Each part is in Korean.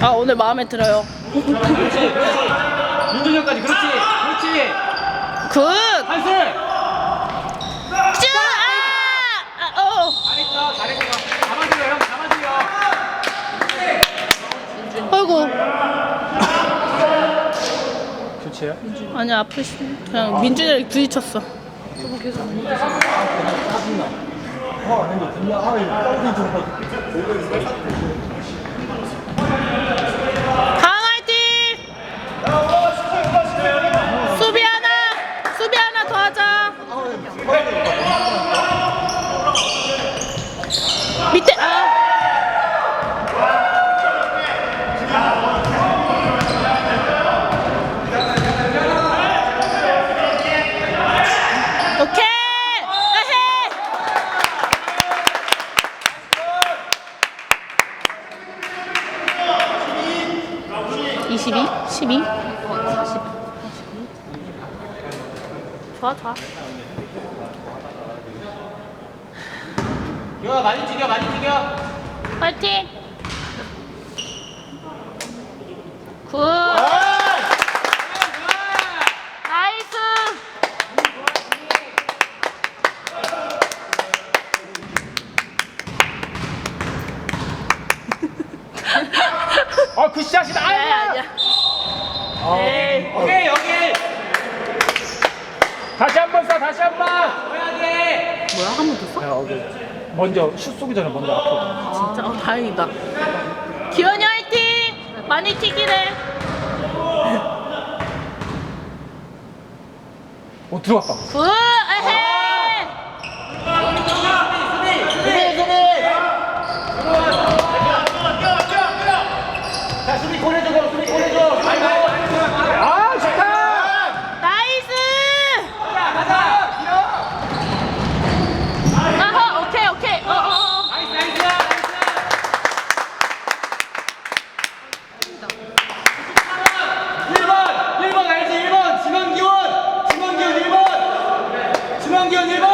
아 오늘 마음에 들어요. 그렇지 그렇지 민준형까지 그렇지 그렇지 굿! 한슬 쭉! 아! 아, 어. 잘했어 잘했어 잡아줘요 형 잡아줘요 아이고. 교체야? 아니 아프시 그냥 민준이랑 부딪혔어. 강 화이팅! 수비 하나! 수비 하나 더 하자. 밑에 아. 12? 12? 40. 좋아, 좋아. 야, 많이 튀겨, 많이 튀겨. 파이팅! 굿! 아, 그 샷이다. 아니야 아이고. 아니야 에이. 오케이 여기 다시 한 번 쏴, 다시 한 번. 호연이 뭐야 한 번 더 써? 먼저 슛 쏘기 전에 먼저 앞으로. 진짜 어, 다행이다 기현이 화이팅! 많이 튀기래 오, 들어갔다. 굿! 에헤! 자 수비 보내줘 수비 보내줘 아이고 아, 좋다. 나이스! 가자 아하 오케이 오케이 어어어 나이스 나이스야 나이스 1번 1번 알지 1번 진원기원 진원기원 1번 진원기원 1번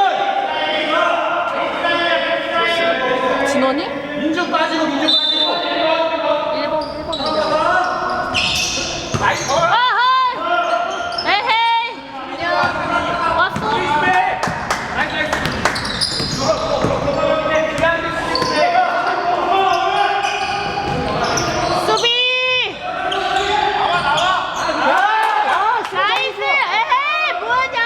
진원이? 민준 빠지고 민준 빠지고 1번 1번 나이스 아하 에헤이 왔어 나이스 나이스 수비 나이스 에헤이 뭐하냐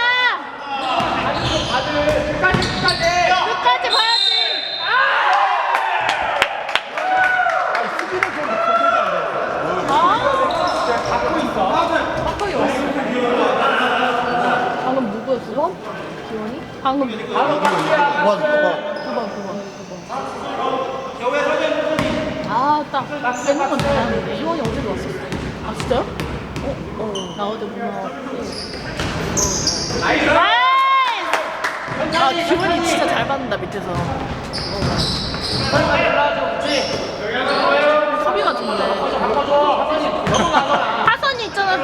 끝까지 봐야지 방금 누구였어? 9번? 기원이? 방금 9번 9번 9번 9번 아, 딱, 빼는 건 잘하는데. 희원이 어제도 왔었어. 아, 진짜요? 어? 어. 나 어제 못 나왔고. 나이스! 아, 기분이 진짜 잘 받는다, 밑에서. 수비가 좋네. 하선이 있잖아.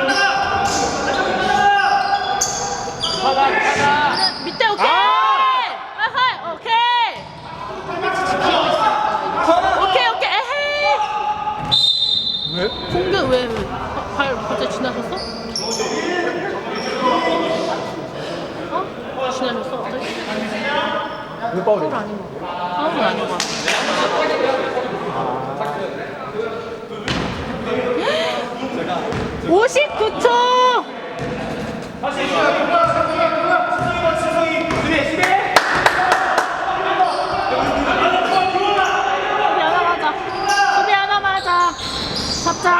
밑에 오케이! 아하, 오케이! 오케이, 오케이, 에헤이! 왜? 공격 왜, 왜? 아, 발 갑자기 지나셨어? 어? 지나셨어? 갑자기? 왜 파울이야? 파울 아닌 거 파울은 아닌 거 같아. 59초! เจ้า